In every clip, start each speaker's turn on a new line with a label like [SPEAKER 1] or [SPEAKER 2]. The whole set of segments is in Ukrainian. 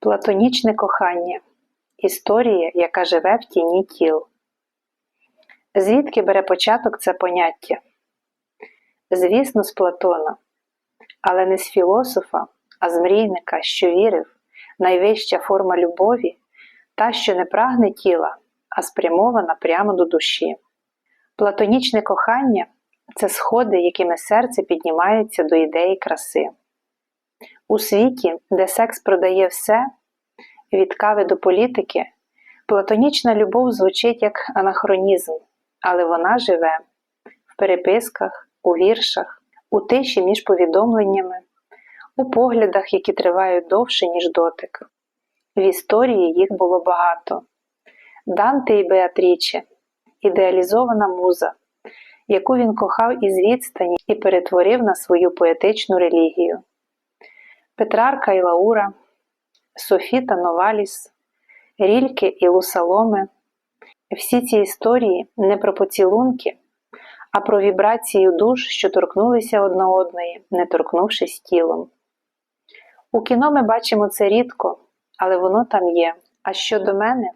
[SPEAKER 1] Платонічне кохання історія, яка живе в тіні тіл. Звідки бере початок це поняття? Звісно, з Платона, але не з філософа, а з мрійника, що вірив, найвища форма любові, та, що не прагне тіла, а спрямована прямо до душі. Платонічне кохання це сходи, якими серце піднімається до ідеї краси. У світі, де секс продає все, від кави до політики, платонічна любов звучить як анахронізм, але вона живе в переписках, у віршах, у тиші між повідомленнями, у поглядах, які тривають довше, ніж дотик. В історії їх було багато. Данте і Беатріче, ідеалізована муза, яку він кохав із відстані і перетворив на свою поетичну релігію. Петрарка і Лаура, Софі та Новаліс, Рільке і Лусаломе. Всі ці історії не про поцілунки, а про вібрацію душ, що торкнулися одна одної, не торкнувшись тілом. У кіно ми бачимо це рідко, але воно там є. А щодо мене,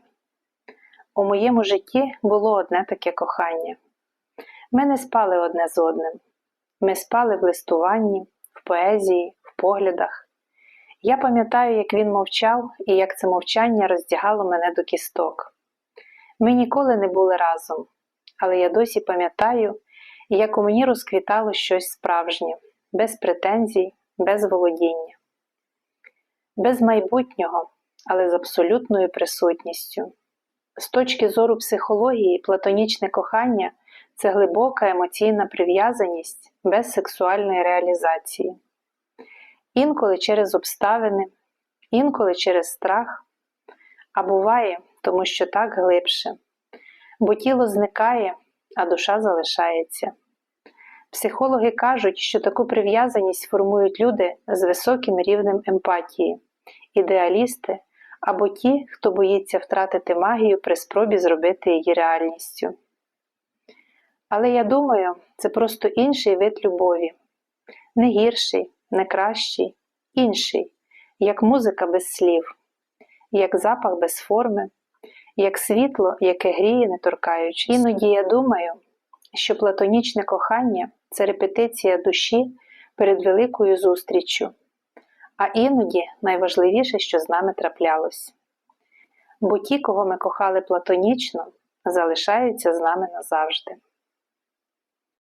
[SPEAKER 1] у моєму житті було одне таке кохання. Ми не спали одне з одним. Ми спали в листуванні, в поезії, в поглядах. Я пам'ятаю, як він мовчав і як це мовчання роздягало мене до кісток. Ми ніколи не були разом, але я досі пам'ятаю, як у мені розквітало щось справжнє, без претензій, без володіння, без майбутнього, але з абсолютною присутністю. З точки зору психології, платонічне кохання це глибока емоційна прив'язаність без сексуальної реалізації. Інколи через обставини, інколи через страх, а буває, тому що так глибше, бо тіло зникає, а душа залишається. Психологи кажуть, що таку прив'язаність формують люди з високим рівнем емпатії, ідеалісти або ті, хто боїться втратити магію при спробі зробити її реальністю. Але я думаю, це просто інший вид любові, не гірший, не кращий, інший, як музика без слів, як запах без форми, як світло, яке гріє, не торкаючись. Іноді я думаю, що платонічне кохання це репетиція душі перед великою зустріччю, а іноді найважливіше, що з нами траплялось. Бо ті, кого ми кохали платонічно, залишаються з нами назавжди.